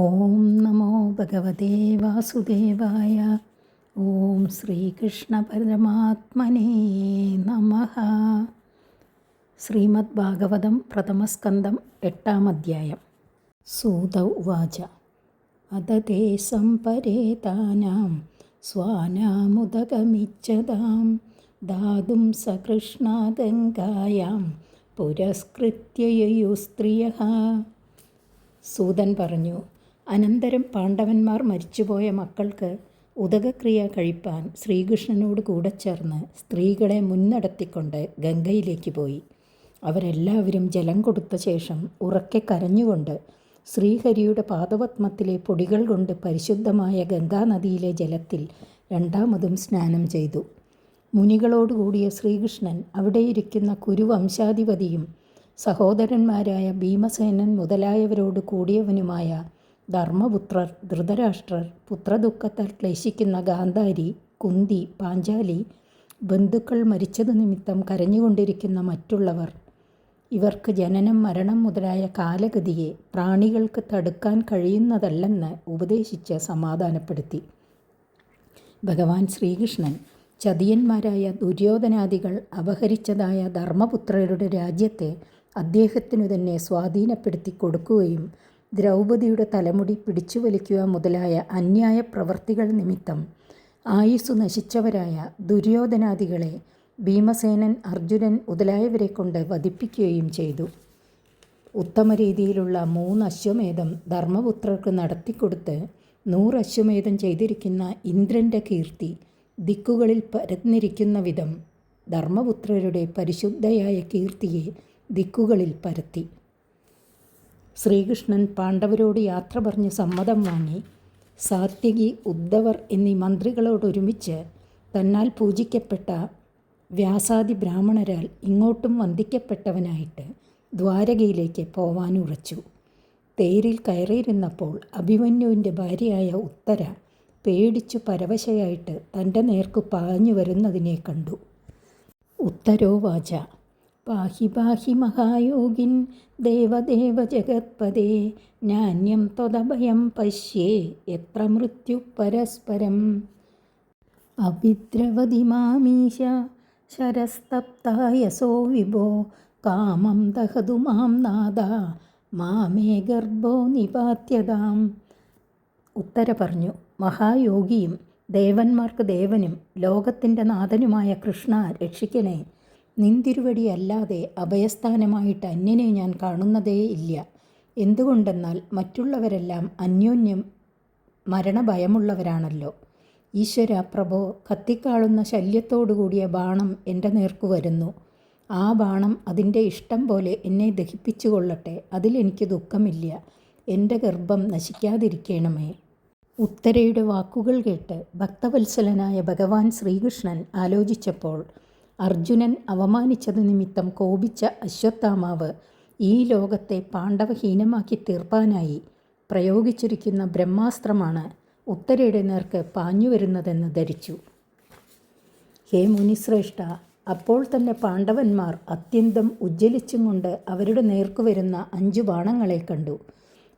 ഓം നമോ ഭഗവതേ വാസുദേവായ. ഓം ശ്രീകൃഷ്ണ പരമാത്മനേ നമ. ശ്രീമദ് ഭാഗവതം പ്രഥമസ്കന്ധം എട്ടാം അധ്യായം. സൂത ഉവാച. അതതേ സംപരേതാനാം സ്വാനാമുദകമിച്ചതാം ദാതും സകൃഷ്ണഗംഗായാം പുരസ്കൃത്യയു സ്ത്രിയ സൂതൻ പറഞ്ഞു അനന്തരം പാണ്ഡവന്മാർ മരിച്ചുപോയ മക്കൾക്ക് ഉദകക്രിയ കഴിപ്പാൻ ശ്രീകൃഷ്ണനോട് കൂടെ ചേർന്ന് സ്ത്രീകളെ മുന്നടത്തിക്കൊണ്ട് ഗംഗയിലേക്ക് പോയി. അവരെല്ലാവരും ജലം കൊടുത്ത ശേഷം ഉറക്കെ കരഞ്ഞുകൊണ്ട് ശ്രീഹരിയുടെ പാദപത്മത്തിലെ പൊടികൾ കൊണ്ട് പരിശുദ്ധമായ ഗംഗാനദിയിലെ ജലത്തിൽ രണ്ടാമതും സ്നാനം ചെയ്തു. മുനികളോടുകൂടിയ ശ്രീകൃഷ്ണൻ അവിടെയിരിക്കുന്ന കുരുവംശാധിപതിയും സഹോദരന്മാരായ ഭീമസേനൻ മുതലായവരോട് കൂടിയവനുമായ ധർമ്മപുത്രർ ധൃതരാഷ്ട്രർ പുത്രദുഃഖത്താൽ ക്ലേശിക്കുന്ന ഗാന്ധാരി കുന്തി പാഞ്ചാലി ബന്ധുക്കൾ മരിച്ചത് നിമിത്തം കരഞ്ഞുകൊണ്ടിരിക്കുന്ന മറ്റുള്ളവർ. ഇവർക്ക് ജനനം മരണം മുതലായ കാലഗതിയെ പ്രാണികൾക്ക് തടുക്കാൻ കഴിയുന്നതല്ലെന്ന് ഉപദേശിച്ച് സമാധാനപ്പെടുത്തി. ഭഗവാൻ ശ്രീകൃഷ്ണൻ ചതിയന്മാരായ ദുര്യോധനാദികൾ അപഹരിച്ചതായ ധർമ്മപുത്രരുടെ രാജ്യത്തെ അദ്ദേഹത്തിനു തന്നെ സ്വാധീനപ്പെടുത്തി കൊടുക്കുകയും ദ്രൗപദിയുടെ തലമുടി പിടിച്ചു വലിക്കുക മുതലായ അന്യായ പ്രവർത്തികൾ നിമിത്തം ആയുസ്സു നശിച്ചവരായ ദുര്യോധനാദികളെ ഭീമസേനൻ അർജുനൻ മുതലായവരെ കൊണ്ട് വധിപ്പിക്കുകയും ചെയ്തു. ഉത്തമ രീതിയിലുള്ള മൂന്ന് അശ്വമേധം ധർമ്മപുത്രർക്ക് നടത്തിക്കൊടുത്ത് നൂറ് അശ്വമേധം ചെയ്തിരിക്കുന്ന ഇന്ദ്രന്റെ കീർത്തി ദിക്കുകളിൽ പരന്നിരിക്കുന്ന വിധം ധർമ്മപുത്രരുടെ പരിശുദ്ധയായ കീർത്തിയെ ദിക്കുകളിൽ പരത്തി. ശ്രീകൃഷ്ണൻ പാണ്ഡവരോട് യാത്ര പറഞ്ഞ് സമ്മതം വാങ്ങി സാത്യകി ഉദ്ധവർ എന്നീ മന്ത്രികളോടൊരുമിച്ച് തന്നാൽ പൂജിക്കപ്പെട്ട വ്യാസാദി ബ്രാഹ്മണരാൽ ഇങ്ങോട്ടും വന്ദിക്കപ്പെട്ടവനായിട്ട് ദ്വാരകയിലേക്ക് പോവാനുറച്ചു തേരിൽ കയറിയിരുന്നപ്പോൾ അഭിമന്യുവിന്റെ ഭാര്യയായ ഉത്തര പേടിച്ചു പരവശയായിട്ട് തന്റെ നേർക്കു പാഞ്ഞു വരുന്നതിനെ കണ്ടു. ഉത്തരോ വാച പാഹി പാഹി മഹായോഗിൻ ദേവദേവ ജഗത്പദേ നാന്യം ത്വതഭയം പശ്യേ എത്ര മൃത്യു പരസ്പരം. അഭിദ്രവതി മാമീശ ശരസ്തപ്തായസോ വിഭോ കാമം ദഹതു മാം നാദ മാമേ ഗർഭോ നിപാത്യതാം. ഉത്തര പറഞ്ഞു മഹായോഗിയും ദേവന്മാർക്ക് ദേവനും ലോകത്തിന്റെ നാഥനുമായ കൃഷ്ണ രക്ഷിക്കണേ. നിന്തിരുവടി അല്ലാതെ അഭയസ്ഥാനമായിട്ട് അന്യനെ ഞാൻ കാണുന്നതേ ഇല്ല. എന്തുകൊണ്ടെന്നാൽ മറ്റുള്ളവരെല്ലാം അന്യോന്യം മരണഭയമുള്ളവരാണല്ലോ. ഈശ്വര പ്രഭോ കത്തിക്കാളുന്ന ശല്യത്തോടുകൂടിയ ബാണം എന്റെ നേർക്കു വരുന്നു. ആ ബാണം അതിന്റെ ഇഷ്ടം പോലെ എന്നെ ദഹിപ്പിച്ചു കൊള്ളട്ടെ അതിലെനിക്ക് ദുഃഖമില്ല. എന്റെ ഗർഭം നശിക്കാതിരിക്കണമേ. ഉത്തരയുടെ വാക്കുകൾ കേട്ട് ഭക്തവത്സലനായ ഭഗവാൻ ശ്രീകൃഷ്ണൻ ആലോചിച്ചപ്പോൾ അർജുനൻ അവമാനിച്ചത് നിമിത്തം കോപിച്ച അശ്വത്ഥാമാവ് ഈ ലോകത്തെ പാണ്ഡവഹീനമാക്കി തീർപ്പാനായി പ്രയോഗിച്ചിരിക്കുന്ന ബ്രഹ്മാസ്ത്രമാണ് ഉത്തരയുടെ നേർക്ക് പാഞ്ഞു വരുന്നതെന്ന് ധരിച്ചു. ഹേ മുനിശ്രേഷ്ഠ അപ്പോൾ തന്നെ പാണ്ഡവന്മാർ അത്യന്തം ഉജ്ജ്വലിച്ചും കൊണ്ട് അവരുടെ നേർക്കു വരുന്ന അഞ്ചു ബാണങ്ങളെ കണ്ടു.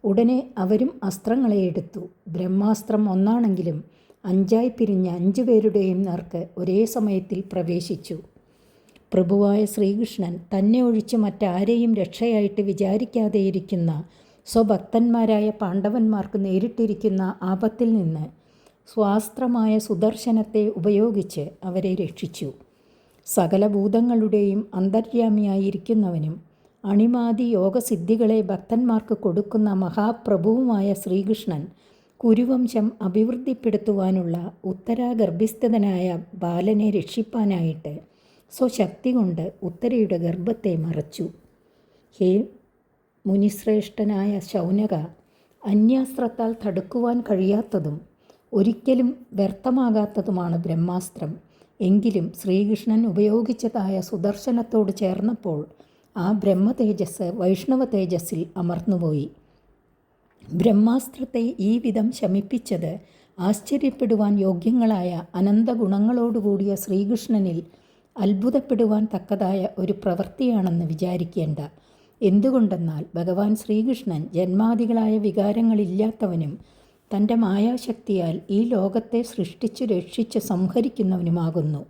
ഉടനെ അവരും അസ്ത്രങ്ങളെ എടുത്തു. ബ്രഹ്മാസ്ത്രം ഒന്നാണെങ്കിലും അഞ്ചായി പിരിഞ്ഞ അഞ്ചു പേരുടെയും നേർക്ക് ഒരേ സമയത്തിൽ പ്രവേശിച്ചു. പ്രഭുവായ ശ്രീകൃഷ്ണൻ തന്നെ ഒഴിച്ച് മറ്റാരെയും രക്ഷയായിട്ട് വിചാരിക്കാതെയിരിക്കുന്ന സ്വഭക്തന്മാരായ പാണ്ഡവന്മാർക്ക് നേരിട്ടിരിക്കുന്ന ആപത്തിൽ നിന്ന് സ്വാസ്ത്രമായ സുദർശനത്തെ ഉപയോഗിച്ച് അവരെ രക്ഷിച്ചു. സകല ഭൂതങ്ങളുടെയും അന്തര്യാമിയായിരിക്കുന്നവനും അണിമാതി യോഗസിദ്ധികളെ ഭക്തന്മാർക്ക് കൊടുക്കുന്ന മഹാപ്രഭുവുമായ ശ്രീകൃഷ്ണൻ കുരുവംശം അഭിവൃദ്ധിപ്പെടുത്തുവാനുള്ള ഉത്തരാഗർഭിസ്ഥിതനായ ബാലനെ രക്ഷിപ്പാനായിട്ട് സ്വശക്തി കൊണ്ട് ഉത്തരയുടെ ഗർഭത്തെ മറച്ചു. ഹേ മുനിശ്രേഷ്ഠനായ ശൗനക അന്യാസ്ത്രത്താൽ തടുക്കുവാൻ കഴിയാത്തതും ഒരിക്കലും വ്യർത്ഥമാകാത്തതുമാണ് ബ്രഹ്മാസ്ത്രം. എങ്കിലും ശ്രീകൃഷ്ണൻ ഉപയോഗിച്ചതായ സുദർശനത്തോട് ചേർന്നപ്പോൾ ആ ബ്രഹ്മ തേജസ് വൈഷ്ണവ തേജസ്സിൽ അമർന്നുപോയി. ബ്രഹ്മാസ്ത്രത്തെ ഈ വിധം ശമിപ്പിച്ചത് ആശ്ചര്യപ്പെടുവാൻ യോഗ്യങ്ങളായ അനന്ത ഗുണങ്ങളോടുകൂടിയ ശ്രീകൃഷ്ണനിൽ അത്ഭുതപ്പെടുവാൻ തക്കതായ ഒരു പ്രവൃത്തിയാണെന്ന് വിചാരിക്കേണ്ട. എന്തുകൊണ്ടെന്നാൽ ഭഗവാൻ ശ്രീകൃഷ്ണൻ ജന്മാദികളായ വികാരങ്ങളില്ലാത്തവനും തന്റെ മായാശക്തിയാൽ ഈ ലോകത്തെ സൃഷ്ടിച്ചു രക്ഷിച്ച് സംഹരിക്കുന്നവനുമാകുന്നു.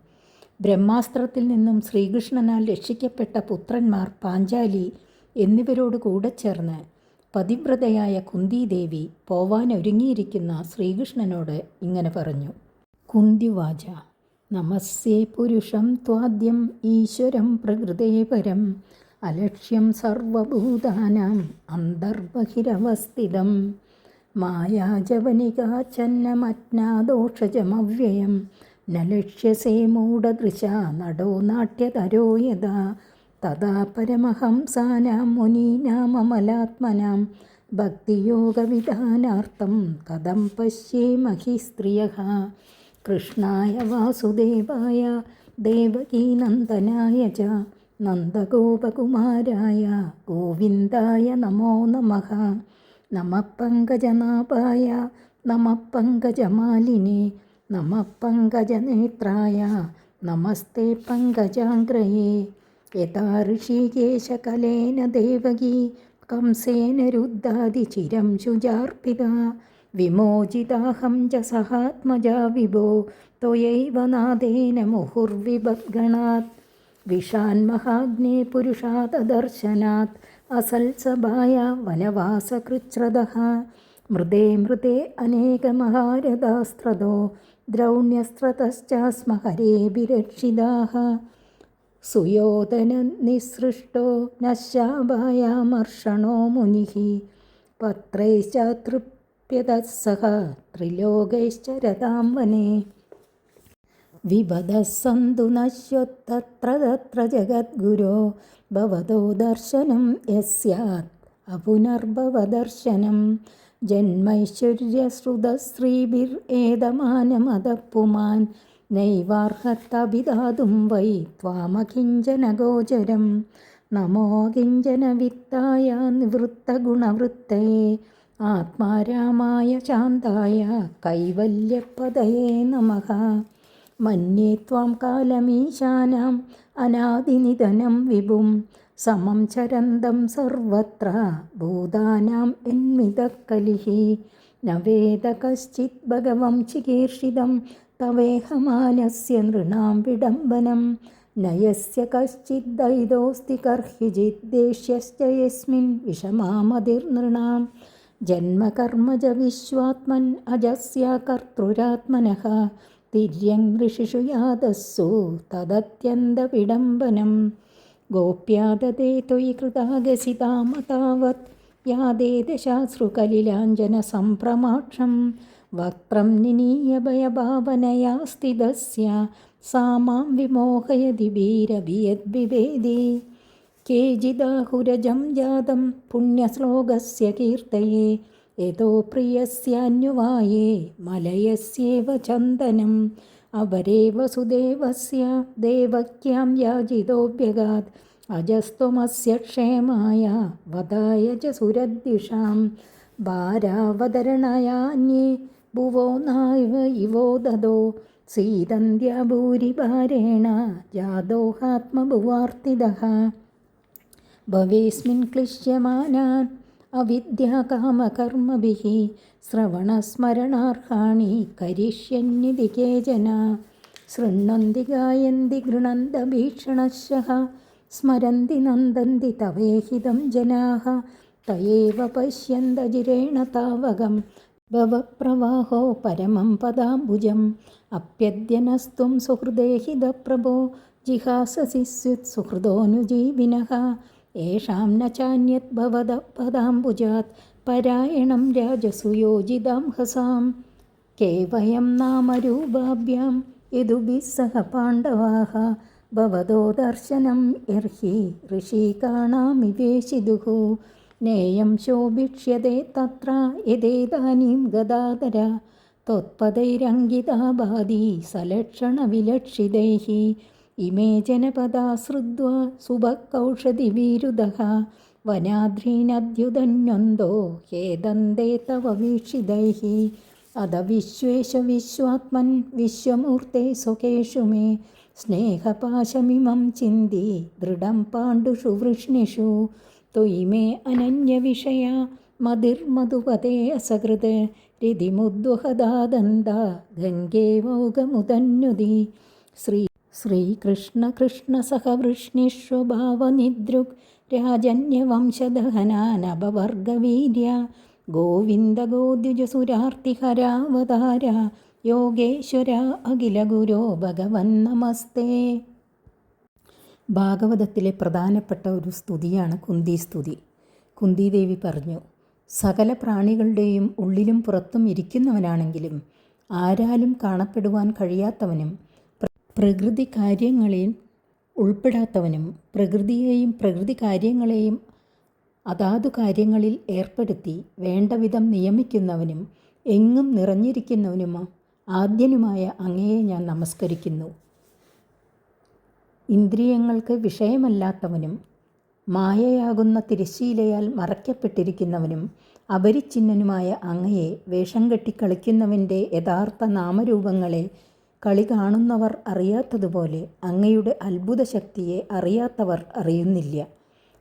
ബ്രഹ്മാസ്ത്രത്തിൽ നിന്നും ശ്രീകൃഷ്ണനാൽ രക്ഷിക്കപ്പെട്ട പുത്രന്മാർ പാഞ്ചാലി എന്നിവരോട് കൂടെ ചേർന്ന് പതിവ്രതയായ കുന്തിദേവി പോവാൻ ഒരുങ്ങിയിരിക്കുന്ന ശ്രീകൃഷ്ണനോട് ഇങ്ങനെ പറഞ്ഞു. കുന്തിവാച. നമസ്യേ പുരുഷം ത്വാദ്യം ഈശ്വരം പ്രകൃതേ പരം. അലക്ഷ്യം സർവഭൂതാനാം അന്തർബഹിരവസ്ഥിതം. മായാജവനികാച്ഛന്നമജ്ഞാദോഷജമവ്യയം ന ലക്ഷ്യസേ മൂഢദൃശ നടോ നാട്യതരോ യഥാ. തഥാ പരമഹംസാനാം മുനീനാമലാത്മനാം ഭക്തിയോഗവിധാനാർത്ഥം കഥം പശ്യേമഹി സ്ത്രിയഃ കൃഷ്ണായ വാസുദേവായ ദേവകീനന്ദനായ ച നന്ദഗോപകുമാരായ ഗോവിന്ദായ നമോ നമഃ നമ പങ്കജനാഭായ നമ പങ്കജമാലിനെ നമ പങ്കജനേത്രായ നമസ്തേ പങ്കജാഗ്രയേ യഥാ ഋഷികേശകലേന ദേവകി कंसेन रुद्धादिचिरं शुजार्पिता വിമോചിതാഹം ച സഹാത്മജ വിഭോ ത്വയൈവ നാദേന മുഹുർവിഭദ്ഗണാത് വിഷാന്മഹാഗ്നേ പുരുഷാതദർശനാത് അസൽസഭായ വനവാസകൃച്ഛ്രദ മൃദേ മൃദേ അനേകമഹാരഥാസ്ത്രതോ ദ്രൗണ്യസ്ത്രതശ്ചാസ്മ ഹരേഭിരക്ഷിതാഹ സുയോധനനിസൃഷ്ടോ നശാഭായാമർഷണോ മുനിഃ പത്രൈശ്ചാതൃപ് തൃപ്യതഃ സഹ ത്രിലോകൈശ്ച രതാം വനെ വിപദः സന്തു നശ്യൊത്തത്ര തത്ര ജഗദ്ഗുരോ ഭവതോ ദർശനം യസ്യാത് അപുനർഭവദർശനം. ജന്മൈശ്വര്യശ്രുതശ്രീഭിർഏതമാനമതപ്പുമാൻ നൈവാർഹത്തഭിധാതും വൈ ത്വാമകിഞ്ചനഗോചരം. നമോ കിഞ്ചനവിത്തായ നിവൃത്തഗുണവൃത്തയെ ആത്മാരാമായ ശാന്തായ കൈവല്യപദയേ നമഃ മന്യേ ത്വാം കാലമീശാനാം അനാദിനിധനം വിഭും സമം ചരന്തം സർവത്ര ഭൂതാനാം എന്മിതക്കലിः न वेद कश्चित् भगवं चिकीर्षितं तवेहमानस्य नृणां विडम्बनं न यस्य कश्चिद्दैदोऽस्ति कर्ह्यजिद्देश्यश्च यस्मिन् विषमामधिर्नृणां ജന്മകർമ്മജ വിശ്വാത്മൻ അജസ്യ കർത്തൃരാത്മനഃ. തിര്യങ് ഋഷിഷു യാതസ്സു തദത്യന്തവിഡംബനം ഗോപ്യാദതേ ത്വയി കൃതാഗസിതാമതാവത്. യാതേതശാശ്രുകലിലാഞ്ജനസംപ്രമാക്ഷം വക്രം നിനീയ ഭയഭാവനയാ സ്ഥിതസ്യ സാ മാം വിമോഹയതി ഭീരവിയദ്വിവേദി केचिदाहुरजं जातं पुण्यश्लोकस्य कीर्तये यतो प्रियस्यान्युवाये मलयस्येव चन्दनम् अवरे वसुदेवस्य देवक्यां याजितोऽभ्यगात् अजस्त्वमस्य क्षेमाय वदाय च सुरद्विषां भारावतरणायान्ये भुवो नाइव इवो ददो सीदन्त्या भूरिभारेण जादोहात्मभुवार्तिदः ഭവേസ്മിൻ ക്ലിശ്യമാനാൻ അവിദ്യാകാമകർമ്മഭിः ശ്രവണസ്മരണാർഹാണി കരിഷ്യന്നിതി കേചന ശൃണ്വന്തി ഗായന്തി ഗൃണന്തഭീഷണശഃ സ്മരന്തി നന്ദന്തി തവേഹിതം ജനാः തയേവ പശ്യന്ത ജിരേണ താവകം ഭവപ്രവാഹോ പരമം പദാംബുജം അപ്യദ്യനസ്ത്വം സുഹൃദേഹിത പ്രഭോ ജിഹാസസിസ്യുത് സുഹൃതോനുജീവിനഃ येषां न चान्यत् भवदः पदाम्बुजात् परायणं राजसुयोजितां हसां केवयं नामरूपाभ्यां यदुभिः सह पाण्डवाः भवतो दर्शनं यर्हि ऋषिकाणामिवेशिदुः नेयं शोभिष्यते तत्र यदेदानीं गदाधर त्वत्पदैरङ्गिता बाधी सलक्षणविलक्षितैः ഇമേ ജനപദാ ശ്രുദ്ധ്വാ സുഭക്കൗഷധിവീരുദः വനാദ്രീനദ്യുതന്വന്തോ ഹേദന്തേ തവ വീക്ഷിതൈः അത വിശ്വേശ വിശ്വാത്മൻ വിശ്വമൂർത്തേ സുഖേഷു മേ. സ്നേഹപാശമിമം ചിന്തി ദൃഢം പാണ്ഡുഷു വൃഷ്ണിഷു. തൊയിമേ അനന്യവിഷയ മതിർമധുപതേ അസഹൃത് രതിമുദ്വഹദാദന്ത ഗംഗേ വൗകമുദന്യുതി ശ്രീ ശ്രീകൃഷ്ണ കൃഷ്ണ സഹവൃഷ്ണിഷ്വഭാവനിദ്രുക് രാജന്യവംശദഹനാനപവർഗവീര്യ ഗോവിന്ദ ഗോദ്യുജസുരാർത്തിഹരാവതാര യോഗേശ്വര അഖില ഗുരോ ഭഗവൻ നമസ്തേ. ഭാഗവതത്തിലെ പ്രധാനപ്പെട്ട ഒരു സ്തുതിയാണ് കുന്തി സ്തുതി. കുന്തിദേവി പറഞ്ഞു സകല പ്രാണികളുടെയും ഉള്ളിലും പുറത്തും ഇരിക്കുന്നവനാണെങ്കിലും ആരാലും കാണപ്പെടുവാൻ കഴിയാത്തവനും പ്രകൃതി കാര്യങ്ങളിൽ ഉൾപ്പെടാത്തവനും പ്രകൃതിയെയും പ്രകൃതി കാര്യങ്ങളെയും അതാതു കാര്യങ്ങളിൽ ഏർപ്പെടുത്തി വേണ്ടവിധം നിയമിക്കുന്നവനും എങ്ങും നിറഞ്ഞിരിക്കുന്നവനും ആദ്യനുമായ അങ്ങയെ ഞാൻ നമസ്കരിക്കുന്നു. ഇന്ദ്രിയങ്ങൾക്ക് വിഷയമല്ലാത്തവനും മായയാകുന്ന തിരശ്ശീലയാൽ മറയ്ക്കപ്പെട്ടിരിക്കുന്നവനും അപരിച്ഛിന്നനുമായ അങ്ങയെ വേഷം കെട്ടിക്കളിക്കുന്നവന്റെ യഥാർത്ഥ നാമരൂപങ്ങളെ കളി കാണുന്നവർ അറിയാത്തതുപോലെ അങ്ങയുടെ അത്ഭുത ശക്തിയെ അറിയാത്തവർ അറിയുന്നില്ല.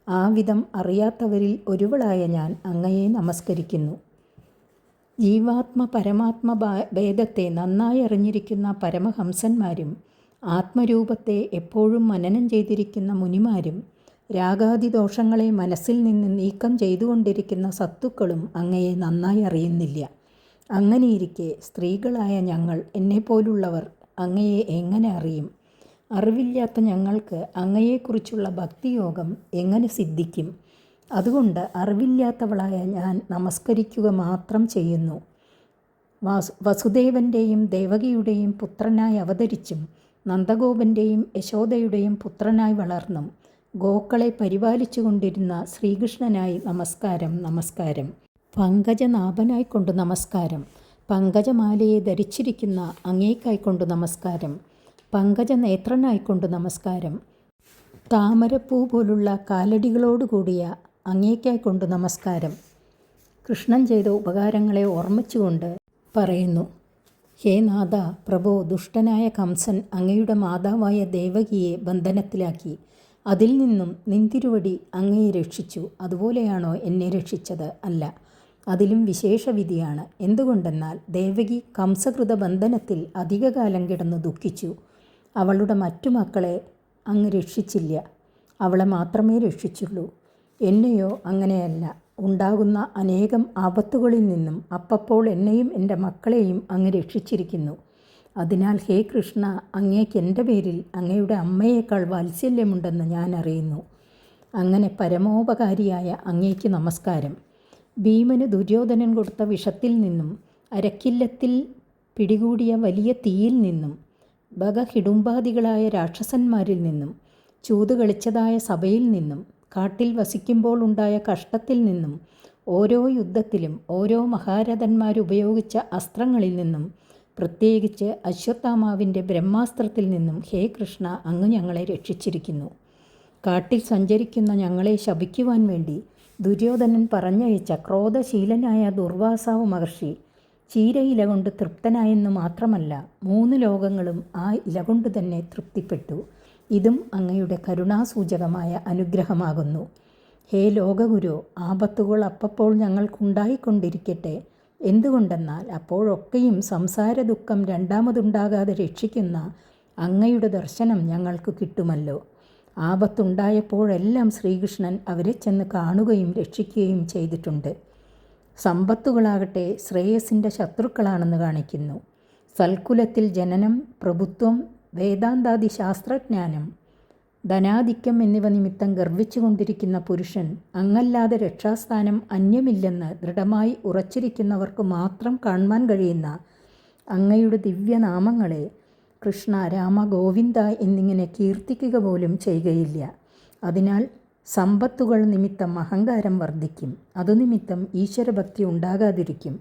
ആ വിധം അറിയാത്തവരിൽ ഒരുവളായ ഞാൻ അങ്ങയെ നമസ്കരിക്കുന്നു. ജീവാത്മ പരമാത്മ ഭേദത്തെ നന്നായി അറിഞ്ഞിരിക്കുന്ന പരമഹംസന്മാരും ആത്മരൂപത്തെ എപ്പോഴും മനനം ചെയ്തിരിക്കുന്ന മുനിമാരും രാഗാദി ദോഷങ്ങളെ മനസ്സിൽ നിന്ന് നീക്കം ചെയ്തുകൊണ്ടിരിക്കുന്ന സത്തുക്കളും അങ്ങയെ നന്നായി അറിയുന്നില്ല. അങ്ങനെയിരിക്കെ സ്ത്രീകളായ ഞങ്ങൾ എന്നെപ്പോലുള്ളവർ അങ്ങയെ എങ്ങനെ അറിയും? അറിവില്ലാത്ത ഞങ്ങൾക്ക് അങ്ങയെക്കുറിച്ചുള്ള ഭക്തിയോഗം എങ്ങനെ സിദ്ധിക്കും? അതുകൊണ്ട് അറിവില്ലാത്തവളായ ഞാൻ നമസ്കരിക്കുക മാത്രം ചെയ്യുന്നു. വാസു വസുദേവന്റെയും ദേവകിയുടെയും പുത്രനായി അവതരിച്ചും നന്ദഗോപന്റെയും യശോദയുടെയും പുത്രനായി വളർന്നും ഗോക്കളെ പരിപാലിച്ചു കൊണ്ടിരുന്ന ശ്രീകൃഷ്ണനായി നമസ്കാരം നമസ്കാരം. പങ്കജനാഭനായിക്കൊണ്ട് നമസ്കാരം. പങ്കജമാലയെ ധരിച്ചിരിക്കുന്ന അങ്ങേക്കായിക്കൊണ്ട് നമസ്കാരം. പങ്കജനേത്രനായിക്കൊണ്ട് നമസ്കാരം. താമരപ്പൂ പോലുള്ള കാലടികളോടുകൂടിയ അങ്ങേക്കായിക്കൊണ്ട് നമസ്കാരം. കൃഷ്ണൻ ചെയ്ത ഉപകാരങ്ങളെ ഓർമ്മിച്ചുകൊണ്ട് പറയുന്നു ഹേ നാഥ പ്രഭോ ദുഷ്ടനായ കംസൻ അങ്ങയുടെ മാതാവായ ദേവകിയെ ബന്ധനത്തിലാക്കി. അതിൽ നിന്നും നിന്തിരുവടി അങ്ങയെ രക്ഷിച്ചു. അതുപോലെയാണോ എന്നെ രക്ഷിച്ചത്? അല്ല അതിലും വിശേഷവിധിയാണ്. എന്തുകൊണ്ടെന്നാൽ ദേവകി കംസകൃത ബന്ധനത്തിൽ അധികകാലം കിടന്നു ദുഃഖിച്ചു. അവളുടെ മറ്റു മക്കളെ അങ്ങ് രക്ഷിച്ചില്ല. അവളെ മാത്രമേ രക്ഷിച്ചുള്ളൂ. എന്നെയോ അങ്ങനെയല്ല. ഉണ്ടാകുന്ന അനേകം ആപത്തുകളിൽ നിന്നും അപ്പപ്പോൾ എന്നെയും എന്റെ മക്കളെയും അങ്ങ് രക്ഷിച്ചിരിക്കുന്നു. അതിനാൽ ഹേ കൃഷ്ണ അങ്ങേക്ക് എന്റെ പേരിൽ അങ്ങയുടെ അമ്മയേക്കാൾ വാത്സല്യമുണ്ടെന്ന് ഞാൻ അറിയുന്നു. അങ്ങനെ പരമോപകാരിയായ അങ്ങേക്ക് നമസ്കാരം. ഭീമന് ദുര്യോധനൻ കൊടുത്ത വിഷത്തിൽ നിന്നും അരക്കില്ലത്തിൽ പിടികൂടിയ വലിയ തീയിൽ നിന്നും ബഗഹിടുംബാദികളായ രാക്ഷസന്മാരിൽ നിന്നും ചൂത് കളിച്ചതായ സഭയിൽ നിന്നും കാട്ടിൽ വസിക്കുമ്പോൾ ഉണ്ടായ കഷ്ടത്തിൽ നിന്നും ഓരോ യുദ്ധത്തിലും ഓരോ മഹാരഥന്മാരുപയോഗിച്ച അസ്ത്രങ്ങളിൽ നിന്നും പ്രത്യേകിച്ച് അശ്വത്ഥാമാവിന്റെ ബ്രഹ്മാസ്ത്രത്തിൽ നിന്നും ഹേ കൃഷ്ണ അങ്ങ് ഞങ്ങളെ രക്ഷിച്ചിരിക്കുന്നു. കാട്ടിൽ സഞ്ചരിക്കുന്ന ഞങ്ങളെ ശപിക്കുവാൻ വേണ്ടി ദുര്യോധനൻ പറഞ്ഞയച്ച ക്രോധശീലനായ ദുർവാസാവ് മഹർഷി ചീരയില കൊണ്ട് തൃപ്തനായെന്ന് മാത്രമല്ല മൂന്ന് ലോകങ്ങളും ആ ഇല കൊണ്ട് തന്നെ തൃപ്തിപ്പെട്ടു. ഇതും അങ്ങയുടെ കരുണാസൂചകമായ അനുഗ്രഹമാകുന്നു. ഹേ ലോകഗുരു ആപത്തുകൾ അപ്പപ്പോൾ ഞങ്ങൾക്കുണ്ടായിക്കൊണ്ടിരിക്കട്ടെ. എന്തുകൊണ്ടെന്നാൽ അപ്പോഴൊക്കെയും സംസാര ദുഃഖം രണ്ടാമതുണ്ടാകാതെ രക്ഷിക്കുന്ന അങ്ങയുടെ ദർശനം ഞങ്ങൾക്ക് കിട്ടുമല്ലോ. ആപത്തുണ്ടായപ്പോഴെല്ലാം ശ്രീകൃഷ്ണൻ അവരെ ചെന്ന് കാണുകയും രക്ഷിക്കുകയും ചെയ്തിട്ടുണ്ട്. സമ്പത്തുകളാകട്ടെ ശ്രേയസിന്റെ ശത്രുക്കളാണെന്ന് കാണിക്കുന്നു. സൽക്കുലത്തിൽ ജനനം പ്രഭുത്വം വേദാന്താദി ശാസ്ത്രജ്ഞാനം ധനാധിക്യം എന്നിവ നിമിത്തം ഗർവിച്ചുകൊണ്ടിരിക്കുന്ന പുരുഷൻ അങ്ങല്ലാതെ രക്ഷാസ്ഥാനം അന്യമില്ലെന്ന് ദൃഢമായി ഉറച്ചിരിക്കുന്നവർക്ക് മാത്രം കാണുവാൻ കഴിയുന്ന അങ്ങയുടെ ദിവ്യനാമങ്ങളെ കൃഷ്ണ രാമ ഗോവിന്ദ എന്നിങ്ങനെ കീർത്തിക്കുക പോലും ചെയ്യുകയില്ല. അതിനാൽ സമ്പത്തുകൾ നിമിത്തം അഹങ്കാരം വർദ്ധിക്കും. അതുനിമിത്തം ഈശ്വരഭക്തി ഉണ്ടാകാതിരിക്കും.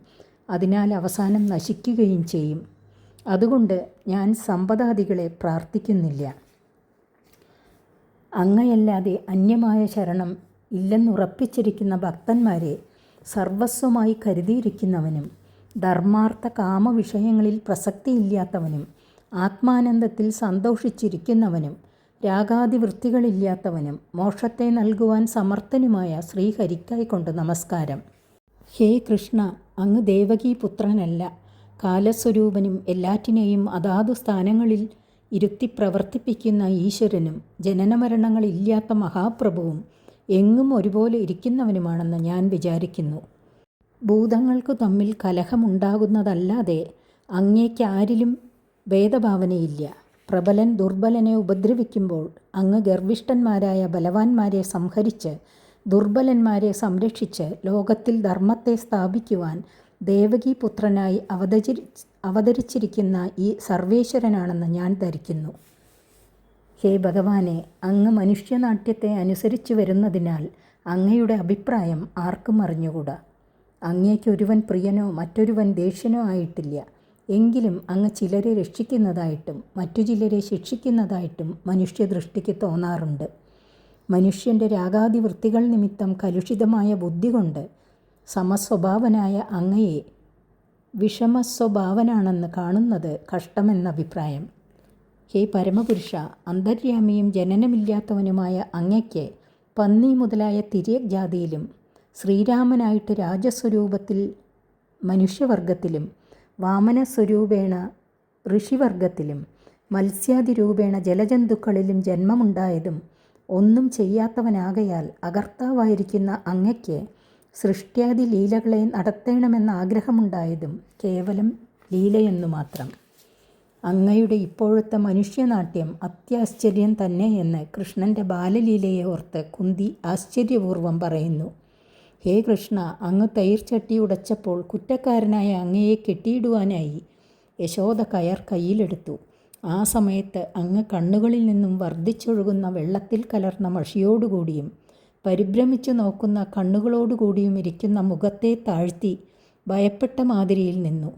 അതിനാൽ അവസാനം നശിക്കുകയും ചെയ്യും. അതുകൊണ്ട് ഞാൻ സമ്പദാദികളെ പ്രാർത്ഥിക്കുന്നില്ല. അങ്ങയല്ലാതെ അന്യമായ ശരണം ഇല്ലെന്നുറപ്പിച്ചിരിക്കുന്ന ഭക്തന്മാരെ സർവസ്വമായി കരുതിയിരിക്കുന്നവനും ധർമാർത്ഥ കാമവിഷയങ്ങളിൽ പ്രസക്തിയില്ലാത്തവനും ആത്മാനന്ദത്തിൽ സന്തോഷിച്ചിരിക്കുന്നവനും രാഗാതിവൃത്തികളില്ലാത്തവനും മോക്ഷത്തെ നൽകുവാൻ സമർത്ഥനുമായ ശ്രീഹരിക്കായിക്കൊണ്ട് നമസ്കാരം. ഹേ കൃഷ്ണ അങ്ങ് ദേവകീപുത്രനല്ല കാലസ്വരൂപനും എല്ലാറ്റിനെയും അതാതു സ്ഥാനങ്ങളിൽ ഇരുത്തി പ്രവർത്തിപ്പിക്കുന്ന ഈശ്വരനും ജനനമരണങ്ങളില്ലാത്ത മഹാപ്രഭുവും എങ്ങും ഒരുപോലെ ഇരിക്കുന്നവനുമാണെന്ന് ഞാൻ വിചാരിക്കുന്നു. ഭൂതങ്ങൾക്കു തമ്മിൽ കലഹമുണ്ടാകുന്നതല്ലാതെ അങ്ങേക്ക് ആരിലും ഭേദഭാവനയില്ല. പ്രബലൻ ദുർബലനെ ഉപദ്രവിക്കുമ്പോൾ അങ്ങ് ഗർവിഷ്ഠന്മാരായ ബലവാന്മാരെ സംഹരിച്ച് ദുർബലന്മാരെ സംരക്ഷിച്ച് ലോകത്തിൽ ധർമ്മത്തെ സ്ഥാപിക്കുവാൻ ദേവകീപുത്രനായി അവതരി അവതരിച്ചിരിക്കുന്ന ഈ സർവേശ്വരനാണെന്ന് ഞാൻ ധരിക്കുന്നു. ഹേ ഭഗവാനെ അങ്ങ് മനുഷ്യനാട്യത്തെ അനുസരിച്ചു വരുന്നതിനാൽ അങ്ങയുടെ അഭിപ്രായം ആർക്കും അറിഞ്ഞുകൂടാ. അങ്ങേക്കൊരുവൻ പ്രിയനോ മറ്റൊരുവൻ ദേഷ്യനോ ആയിട്ടില്ല. എങ്കിലും അങ്ങ് ചിലരെ രക്ഷിക്കുന്നതായിട്ടും മറ്റു ചിലരെ ശിക്ഷിക്കുന്നതായിട്ടും മനുഷ്യദൃഷ്ടിക്ക് തോന്നാറുണ്ട്. മനുഷ്യന്റെ രാഗാതിവൃത്തികൾ നിമിത്തം കലുഷിതമായ ബുദ്ധി കൊണ്ട് സമസ്വഭാവനായ അങ്ങയെ വിഷമസ്വഭാവനാണെന്ന് കാണുന്നത് കഷ്ടമെന്ന അഭിപ്രായം. ഹേ പരമപുരുഷ അന്തര്യാമിയും ജനനമില്ലാത്തവനുമായ അങ്ങയ്ക്ക് പന്നി മുതലായ തിര്യക് ജാതിയിലും ശ്രീരാമനായിട്ട് രാജസ്വരൂപത്തിൽ മനുഷ്യവർഗത്തിലും വാമനസ്വരൂപേണ ഋഷിവർഗത്തിലും മത്സ്യാദിരൂപേണ ജലജന്തുക്കളിലും ജന്മമുണ്ടായതും ഒന്നും ചെയ്യാത്തവനാകയാൽ അകർത്താവായിരിക്കുന്ന അങ്ങയ്ക്ക് സൃഷ്ട്യാദി ലീലകളെ നടത്തേണമെന്ന ആഗ്രഹമുണ്ടായതും കേവലം ലീലയെന്നു മാത്രം. അങ്ങയുടെ ഇപ്പോഴത്തെ മനുഷ്യനാട്യം അത്യാശ്ചര്യം തന്നെ എന്ന് കൃഷ്ണന്റെ ബാലലീലയെ ഓർത്ത് കുന്തി ആശ്ചര്യപൂർവം പറയുന്നു. ഹേ കൃഷ്ണ അങ്ങ് തൈർച്ചട്ടി ഉടച്ചപ്പോൾ കുറ്റക്കാരനായ അങ്ങയെ കെട്ടിയിടുവാനായി യശോദ കയർ കയ്യിലെടുത്തു. ആ സമയത്ത് അങ്ങ് കണ്ണുകളിൽ നിന്നും വർദ്ധിച്ചൊഴുകുന്ന വെള്ളത്തിൽ കലർന്ന മഷിയോടുകൂടിയും പരിഭ്രമിച്ചു നോക്കുന്ന കണ്ണുകളോടുകൂടിയും ഇരിക്കുന്ന മുഖത്തെ താഴ്ത്തി ഭയപ്പെട്ട മാതിരിയിൽ നിന്നു.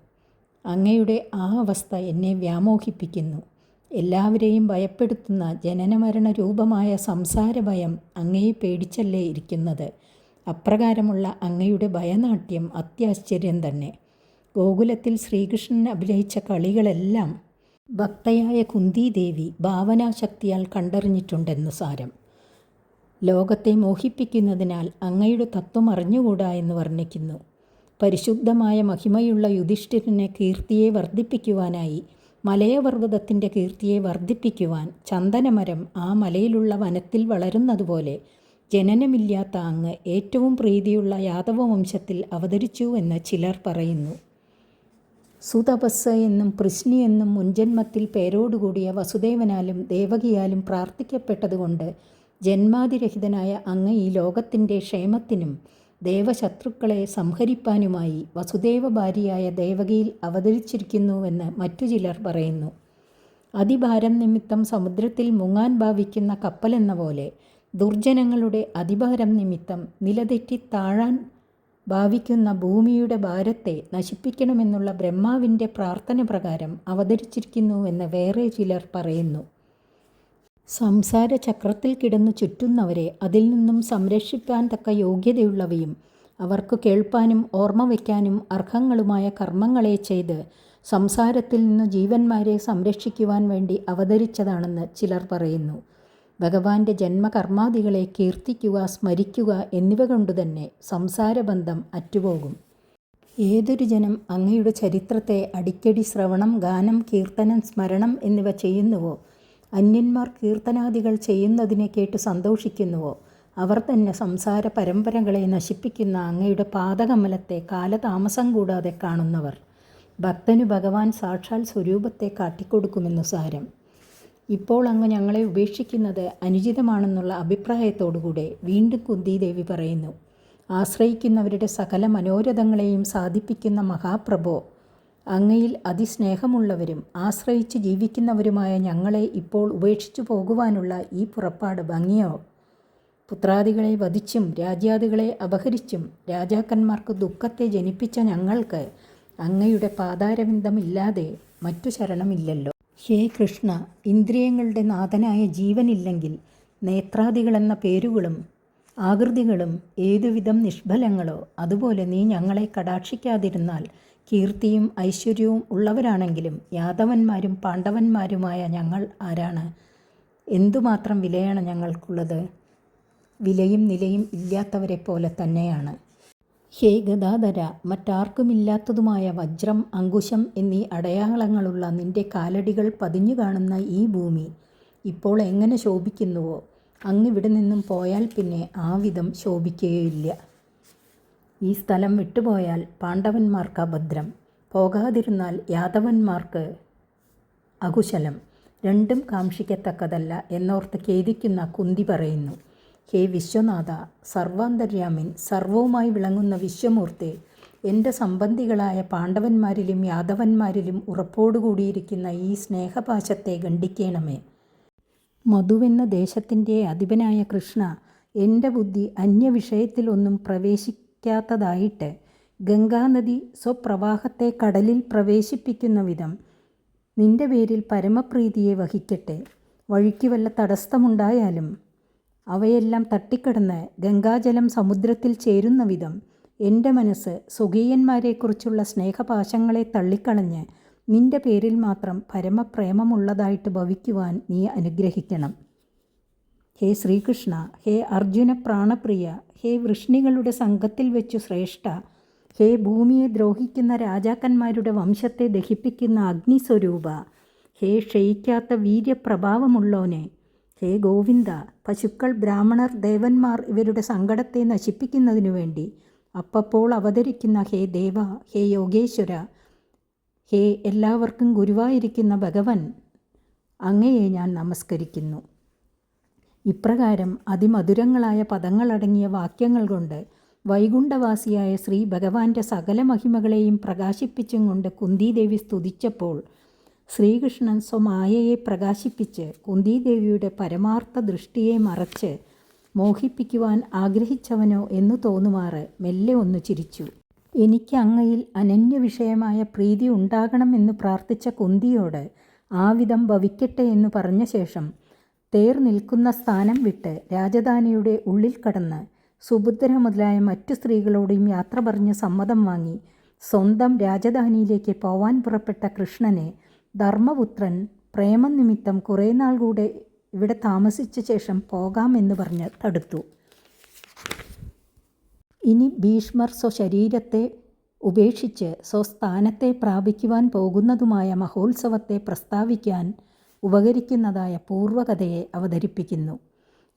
അങ്ങയുടെ ആ അവസ്ഥ എന്നെ വ്യാമോഹിപ്പിക്കുന്നു. എല്ലാവരെയും ഭയപ്പെടുത്തുന്ന ജനനമരണ രൂപമായ സംസാര ഭയം അങ്ങയെ പേടിച്ചല്ലേ ഇരിക്കുന്നത്? അപ്രകാരമുള്ള അങ്ങയുടെ ഭയനാട്യം അത്യാശ്ചര്യം തന്നെ. ഗോകുലത്തിൽ ശ്രീകൃഷ്ണൻ അഭിനയിച്ച കളികളെല്ലാം ഭക്തയായ കുന്തിദേവി ഭാവനാശക്തിയാൽ കണ്ടറിഞ്ഞിട്ടുണ്ടെന്ന് സാരം. ലോകത്തെ മോഹിപ്പിക്കുന്നതിനാൽ അങ്ങയുടെ തത്വം അറിഞ്ഞുകൂടാ എന്ന് വർണിക്കുന്നു. പരിശുദ്ധമായ മഹിമയുള്ള യുധിഷ്ഠിരനെ കീർത്തിയെ വർദ്ധിപ്പിക്കുവാനായി മലയപർവതത്തിന്റെ കീർത്തിയെ വർദ്ധിപ്പിക്കുവാൻ ചന്ദനമരം ആ മലയിലുള്ള വനത്തിൽ വളരുന്നതുപോലെ ജനനമില്ലാത്ത അങ്ങ് ഏറ്റവും പ്രീതിയുള്ള യാദവ വംശത്തിൽ അവതരിച്ചു എന്ന് ചിലർ പറയുന്നു. സുതപസ് എന്നും പൃശ്നി എന്നും മുൻജന്മത്തിൽ പേരോടുകൂടിയ വസുദേവനാലും ദേവകിയാലും പ്രാർത്ഥിക്കപ്പെട്ടതുകൊണ്ട് ജന്മാതിരഹിതനായ അങ്ങ് ഈ ലോകത്തിന്റെ ക്ഷേമത്തിനും ദേവശത്രുക്കളെ സംഹരിപ്പാനുമായി വസുദേവ ഭാര്യയായ ദേവകിയിൽ അവതരിച്ചിരിക്കുന്നുവെന്ന് മറ്റു ചിലർ പറയുന്നു. അതിഭാരം നിമിത്തം സമുദ്രത്തിൽ മുങ്ങാൻ ഭാവിക്കുന്ന കപ്പലെന്ന പോലെ ദുർജനങ്ങളുടെ അതിഭാരം നിമിത്തം നിലതെറ്റി താഴാൻ ഭാവിക്കുന്ന ഭൂമിയുടെ ഭാരത്തെ നശിപ്പിക്കണമെന്നുള്ള ബ്രഹ്മാവിന്റെ പ്രാർത്ഥന പ്രകാരം അവതരിച്ചിരിക്കുന്നുവെന്ന് വേറെ ചിലർ പറയുന്നു. സംസാര ചക്രത്തിൽ കിടന്നു ചുറ്റുന്നവരെ അതിൽ നിന്നും സംരക്ഷിക്കാൻ തക്ക യോഗ്യതയുള്ളവയും അവർക്ക് കേൾപ്പാനും ഓർമ്മ വയ്ക്കാനും അർഹങ്ങളുമായ കർമ്മങ്ങളെ ചെയ്ത് സംസാരത്തിൽ നിന്ന് ജീവന്മാരെ സംരക്ഷിക്കുവാൻ വേണ്ടി അവതരിച്ചതാണെന്ന് ചിലർ പറയുന്നു. ഭഗവാന്റെ ജന്മകർമാദികളെ കീർത്തിക്കുക സ്മരിക്കുക എന്നിവ കൊണ്ടുതന്നെ സംസാരബന്ധം അറ്റുപോകും. ഏതൊരു ജനം അങ്ങയുടെ ചരിത്രത്തെ അടിക്കടി ശ്രവണം ഗാനം കീർത്തനം സ്മരണം എന്നിവ ചെയ്യുന്നുവോ? അന്യന്മാർ കീർത്തനാദികൾ ചെയ്യുന്നതിനെ കേട്ട് സന്തോഷിക്കുന്നുവോ? അവർ തന്നെ സംസാര പരമ്പരകളെ നശിപ്പിക്കുന്ന അങ്ങയുടെ പാദകമലത്തെ കാലതാമസം കൂടാതെ കാണുന്നവർ. ഭക്തനു ഭഗവാൻ സാക്ഷാൽ സ്വരൂപത്തെ കാട്ടിക്കൊടുക്കുമെന്നു സാരം. ഇപ്പോൾ അങ്ങ് ഞങ്ങളെ ഉപേക്ഷിക്കുന്നത് അനുചിതമാണെന്നുള്ള അഭിപ്രായത്തോടുകൂടെ വീണ്ടും കുന്തിദേവി പറയുന്നു ആശ്രയിക്കുന്നവരുടെ സകല മനോരഥങ്ങളെയും സാധിപ്പിക്കുന്ന മഹാപ്രഭോ അങ്ങയിൽ അതിസ്നേഹമുള്ളവരും ആശ്രയിച്ച് ജീവിക്കുന്നവരുമായ ഞങ്ങളെ ഇപ്പോൾ ഉപേക്ഷിച്ചു പോകുവാനുള്ള ഈ പുറപ്പാട് ഭംഗിയോ? പുത്രാദികളെ വധിച്ചും രാജ്യാദികളെ അപഹരിച്ചും രാജാക്കന്മാർക്ക് ദുഃഖത്തെ ജനിപ്പിച്ച ഞങ്ങൾക്ക് അങ്ങയുടെ പാതാരവിന്ദമില്ലാതെ മറ്റു ശരണമില്ലല്ലോ. ഹേ കൃഷ്ണ ഇന്ദ്രിയങ്ങളുടെ നാഥനായ ജീവനില്ലെങ്കിൽ നേത്രാദികളെന്ന പേരുകളും ആകൃതികളും ഏതുവിധം നിഷ്ഫലങ്ങളോ അതുപോലെ നീ ഞങ്ങളെ കടാക്ഷിക്കാതിരുന്നാൽ കീർത്തിയും ഐശ്വര്യവും ഉള്ളവരാണെങ്കിലും യാദവന്മാരും പാണ്ഡവന്മാരുമായ ഞങ്ങൾ ആരാണ്? എന്തുമാത്രം വിലയാണ് ഞങ്ങൾക്കുള്ളത്? വിലയും നിലയും ഇല്ലാത്തവരെ പോലെ തന്നെയാണ്. ഹേ ഗദാധര മറ്റാർക്കുമില്ലാത്തതുമായ വജ്രം അങ്കുശം എന്നീ അടയാളങ്ങളുള്ള നിന്റെ കാലടികൾ പതിഞ്ഞു കാണുന്ന ഈ ഭൂമി ഇപ്പോൾ എങ്ങനെ ശോഭിക്കുന്നുവോ അങ്ങിവിടെ നിന്നും പോയാൽ പിന്നെ ആ വിധം ശോഭിക്കുകയില്ല. ഈ സ്ഥലം വിട്ടുപോയാൽ പാണ്ഡവന്മാർക്ക് അഭദ്രം പോകാതിരുന്നാൽ യാദവന്മാർക്ക് അകുശലം. രണ്ടും കാക്ഷിക്കത്തക്കതല്ല എന്നോർത്ത് ഖേദിക്കുന്ന കുന്തി പറയുന്നു. ഹേ വിശ്വനാഥ സർവാന്തര്യാമിൻ സർവവുമായി വിളങ്ങുന്ന വിശ്വമൂർത്തി എന്റെ സംബന്ധികളായ പാണ്ഡവന്മാരിലും യാദവന്മാരിലും ഉറപ്പോടുകൂടിയിരിക്കുന്ന ഈ സ്നേഹപാശത്തെ ഖണ്ഡിക്കണമേ. മധുവെന്ന ദേശത്തിന്റെ അധിപനായ കൃഷ്ണ എന്റെ ബുദ്ധി അന്യവിഷയത്തിലൊന്നും പ്രവേശിക്കാത്തതായിട്ട് ഗംഗാനദി സ്വപ്രവാഹത്തെ കടലിൽ പ്രവേശിപ്പിക്കുന്ന വിധം നിന്റെ പേരിൽ പരമപ്രീതിയെ വഹിക്കട്ടെ. വഴിക്ക് വല്ല തടസ്സമുണ്ടായാലും അവയെല്ലാം തട്ടിക്കടന്ന് ഗംഗാജലം സമുദ്രത്തിൽ ചേരുന്ന വിധം എന്റെ മനസ്സ് സ്വകീയന്മാരെക്കുറിച്ചുള്ള സ്നേഹപാശങ്ങളെ തള്ളിക്കളഞ്ഞ് നിന്റെ പേരിൽ മാത്രം പരമപ്രേമമുള്ളതായിട്ട് ഭവിക്കുവാൻ നീ അനുഗ്രഹിക്കണം. ഹേ ശ്രീകൃഷ്ണ ഹേ അർജുന പ്രാണപ്രിയ ഹേ വൃഷ്ണികളുടെ സംഘത്തിൽ വെച്ചു ശ്രേഷ്ഠ ഹേ ഭൂമിയെ ദ്രോഹിക്കുന്ന രാജാക്കന്മാരുടെ വംശത്തെ ദഹിപ്പിക്കുന്ന അഗ്നിസ്വരൂപ ഹേ ക്ഷയിക്കാത്ത വീര്യപ്രഭാവമുള്ളോനെ ഹേ ഗോവിന്ദ പശുക്കൾ ബ്രാഹ്മണർ ദേവന്മാർ ഇവരുടെ സങ്കടത്തെ നശിപ്പിക്കുന്നതിനു വേണ്ടി അപ്പപ്പോൾ അവതരിക്കുന്ന ഹേ ദേവ ഹേ യോഗേശ്വര ഹേ എല്ലാവർക്കും ഗുരുവായിരിക്കുന്ന ഭഗവൻ അങ്ങയെ ഞാൻ നമസ്കരിക്കുന്നു. ഇപ്രകാരം അതിമധുരങ്ങളായ പദങ്ങളടങ്ങിയ വാക്യങ്ങൾ കൊണ്ട് വൈകുണ്ഠവാസിയായ ശ്രീ ഭഗവാന്റെ സകല മഹിമകളെയും പ്രകാശിപ്പിച്ചും കൊണ്ട് കുന്തിദേവി സ്തുതിച്ചപ്പോൾ ശ്രീകൃഷ്ണൻ സ്വമായയെ പ്രകാശിപ്പിച്ച് കുന്തിദേവിയുടെ പരമാർത്ഥ ദൃഷ്ടിയെ മറച്ച് മോഹിപ്പിക്കുവാൻ ആഗ്രഹിച്ചവനോ എന്നു തോന്നുമാറ് മെല്ലെ ഒന്ന് ചിരിച്ചു. എനിക്ക് അങ്ങയിൽ അനന്യ വിഷയമായ പ്രീതി ഉണ്ടാകണമെന്ന് പ്രാർത്ഥിച്ച കുന്തിയോട് ആ വിധം ഭവിക്കട്ടെ എന്ന് പറഞ്ഞ ശേഷം തേർ നിൽക്കുന്ന സ്ഥാനം വിട്ട് രാജധാനിയുടെ ഉള്ളിൽ കടന്ന് സുഭദ്ര മുതലായ മറ്റു സ്ത്രീകളോടും യാത്ര പറഞ്ഞ് സമ്മതം വാങ്ങി സ്വന്തം രാജധാനിയിലേക്ക് പോവാൻ പുറപ്പെട്ട കൃഷ്ണനെ ധർമ്മപുത്രൻ പ്രേമം നിമിത്തം കുറേ നാൾ കൂടെ ഇവിടെ താമസിച്ച ശേഷം പോകാമെന്ന് പറഞ്ഞ് തടുത്തു. ഇനി ഭീഷ്മർ സ്വശരീരത്തെ ഉപേക്ഷിച്ച് സ്വസ്ഥാനത്തെ പ്രാപിക്കുവാൻ പോകുന്നതുമായ മഹോത്സവത്തെ പ്രസ്താവിക്കാൻ ഉപകരിക്കുന്നതായ പൂർവകഥയെ അവതരിപ്പിക്കുന്നു.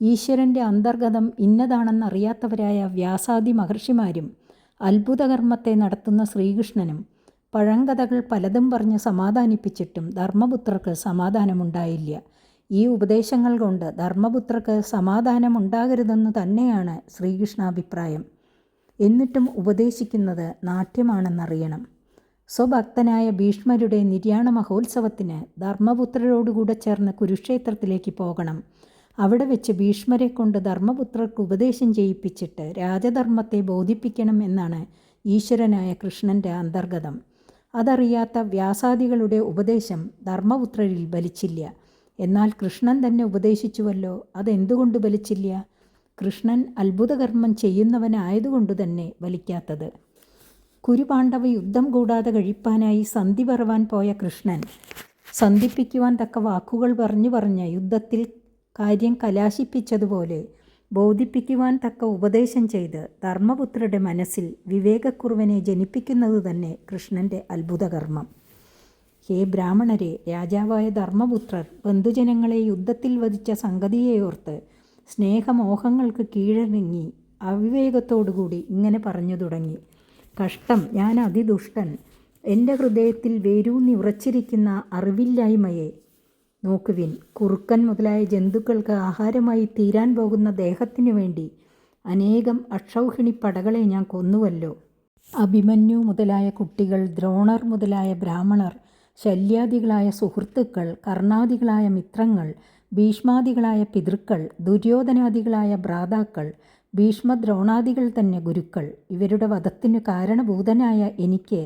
ഈശ്വരന്റെ അന്തർഗതം ഇന്നതാണെന്നറിയാത്തവരായ വ്യാസാദി മഹർഷിമാരും അത്ഭുതകർമ്മത്തെ നടത്തുന്ന ശ്രീകൃഷ്ണനും പഴങ്കഥകൾ പലതും പറഞ്ഞ് സമാധാനിപ്പിച്ചിട്ടും ധർമ്മപുത്രർക്ക് സമാധാനമുണ്ടായില്ല. ഈ ഉപദേശങ്ങൾ കൊണ്ട് ധർമ്മപുത്രർക്ക് സമാധാനമുണ്ടാകരുതെന്ന് തന്നെയാണ് ശ്രീകൃഷ്ണാഭിപ്രായം. എന്നിട്ടും ഉപദേശിക്കുന്നത് നാട്യമാണെന്നറിയണം. സ്വഭക്തനായ ഭീഷ്മരുടെ നിര്യാണ മഹോത്സവത്തിന് ധർമ്മപുത്രരോടുകൂടെ ചേർന്ന് കുരുക്ഷേത്രത്തിലേക്ക് പോകണം. അവിടെ വെച്ച് ഭീഷ്മരെ കൊണ്ട് ധർമ്മപുത്രർക്ക് ഉപദേശം ചെയ്യിപ്പിച്ചിട്ട് രാജധർമ്മത്തെ ബോധിപ്പിക്കണം എന്നാണ് ഈശ്വരനായ കൃഷ്ണന്റെ അന്തർഗതം. അതറിയാത്ത വ്യാസാദികളുടെ ഉപദേശം ധർമ്മപുത്രരിൽ ബലിച്ചില്ല. എന്നാൽ കൃഷ്ണൻ തന്നെ ഉപദേശിച്ചുവല്ലോ അതെന്തുകൊണ്ട് ബലിച്ചില്ല? കൃഷ്ണൻ അത്ഭുതകർമ്മം ചെയ്യുന്നവനായതുകൊണ്ട് തന്നെ ബലിക്കാത്തത്. കുരുപാണ്ഡവ യുദ്ധം കൂടാതെ കഴിപ്പാനായി സന്ധി പറവാൻ പോയ കൃഷ്ണൻ സന്ധിപ്പിക്കുവാൻ തക്ക വാക്കുകൾ പറഞ്ഞു പറഞ്ഞ് യുദ്ധത്തിൽ കാര്യം കലാശിപ്പിച്ചതുപോലെ ബോധിപ്പിക്കുവാൻ തക്ക ഉപദേശം ചെയ്ത് ധർമ്മപുത്രരുടെ മനസ്സിൽ വിവേകക്കുറുവനെ ജനിപ്പിക്കുന്നത് തന്നെ കൃഷ്ണന്റെ അത്ഭുതകർമ്മം. ഹേ ബ്രാഹ്മണരെ രാജാവായ ധർമ്മപുത്രർ ബന്ധുജനങ്ങളെ യുദ്ധത്തിൽ വധിച്ച സംഗതിയെയോർത്ത് സ്നേഹമോഹങ്ങൾക്ക് കീഴടങ്ങി അവിവേകത്തോടുകൂടി ഇങ്ങനെ പറഞ്ഞു തുടങ്ങി. കഷ്ടം ഞാൻ അതിദുഷ്ടൻ. എന്റെ ഹൃദയത്തിൽ വേരൂന്നി ഉറച്ചിരിക്കുന്ന അറിവില്ലായ്മയെ നോക്കുവിൻ. കുറുക്കൻ മുതലായ ജന്തുക്കൾക്ക് ആഹാരമായി തീരാൻ പോകുന്ന ദേഹത്തിനു വേണ്ടി അനേകം അക്ഷൗഹിണി പടകളെ ഞാൻ കൊന്നുവല്ലോ. അഭിമന്യു മുതലായ കുട്ടികൾ ദ്രോണർ മുതലായ ബ്രാഹ്മണർ ശല്യാദികളായ സുഹൃത്തുക്കൾ കർണാദികളായ മിത്രങ്ങൾ ഭീഷ്മാദികളായ പിതൃക്കൾ ദുര്യോധനാദികളായ ഭ്രാതാക്കൾ ഭീഷ്മദ്രോണാദികൾ തന്നെ ഗുരുക്കൾ. ഇവരുടെ വധത്തിനു കാരണഭൂതനായ എനിക്ക്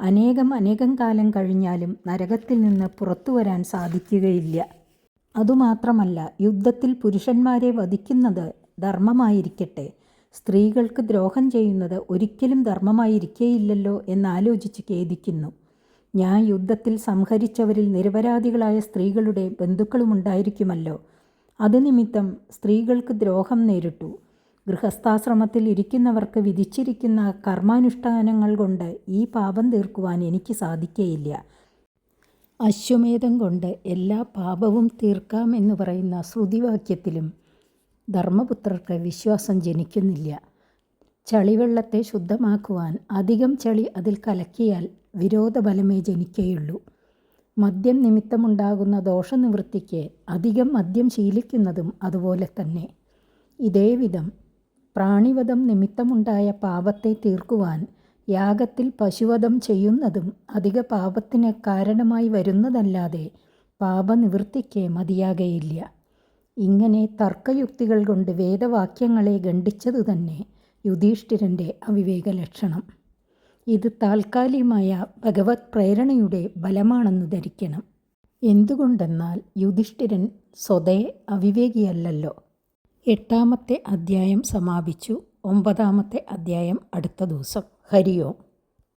അനേകം അനേകം കാലം കഴിഞ്ഞാലും നരകത്തിൽ നിന്ന് പുറത്തു വരാൻ സാധിക്കുകയില്ല. അതുമാത്രമല്ല യുദ്ധത്തിൽ പുരുഷന്മാരെ വധിക്കുന്നത് ധർമ്മമായിരിക്കട്ടെ. സ്ത്രീകൾക്ക് ദ്രോഹം ചെയ്യുന്നത് ഒരിക്കലും ധർമ്മമായിരിക്കേയില്ലല്ലോ എന്നാലോചിച്ച് ഖേദിക്കുന്നു. ഞാൻ യുദ്ധത്തിൽ സംഹരിച്ചവരിൽ നിരപരാധികളായ സ്ത്രീകളുടെ ബന്ധുക്കളുമുണ്ടായിരിക്കുമല്ലോ. അത് നിമിത്തം സ്ത്രീകൾക്ക് ദ്രോഹം നേരിട്ടു. ഗൃഹസ്ഥാശ്രമത്തിൽ ഇരിക്കുന്നവർക്ക് വിധിച്ചിരിക്കുന്ന കർമാനുഷ്ഠാനങ്ങൾ കൊണ്ട് ഈ പാപം തീർക്കുവാൻ എനിക്ക് സാധിക്കയില്ല. അശ്വമേധം കൊണ്ട് എല്ലാ പാപവും തീർക്കാമെന്ന് പറയുന്ന ശ്രുതിവാക്യത്തിലും ധർമ്മപുത്രർക്ക് വിശ്വാസം ജനിക്കുന്നില്ല. ചളിവെള്ളത്തെ ശുദ്ധമാക്കുവാൻ അധികം ചളി അതിൽ കലക്കിയാൽ വിരോധബലമേ ജനിക്കുകയുള്ളൂ മദ്യം നിമിത്തമുണ്ടാകുന്ന ദോഷനിവൃത്തിക്ക് അധികം മദ്യം ശീലിക്കുന്നതും അതുപോലെ തന്നെ. ഇതേവിധം പ്രാണിവധം നിമിത്തമുണ്ടായ പാപത്തെ തീർക്കുവാൻ യാഗത്തിൽ പശുവധം ചെയ്യുന്നതും അധിക പാപത്തിന് കാരണമായി വരുന്നതല്ലാതെ പാപനിവൃത്തിക്ക് മതിയാകയില്ല. ഇങ്ങനെ തർക്കയുക്തികൾ കൊണ്ട് വേദവാക്യങ്ങളെ ഖണ്ഡിച്ചതു തന്നെ യുധിഷ്ഠിരന്റെ അവിവേക ലക്ഷണം ഇത് താൽക്കാലികമായ ഭഗവത് പ്രേരണയുടെ ബലമാണെന്ന് ധരിക്കണം. എന്തുകൊണ്ടെന്നാൽ യുധിഷ്ഠിരൻ സ്വതേ അവിവേകിയല്ലല്ലോ. എട്ടാമത്തെ അധ്യായം സമാപിച്ചു. ഒമ്പതാമത്തെ അധ്യായം അടുത്ത ദിവസം. ഹരി ഓം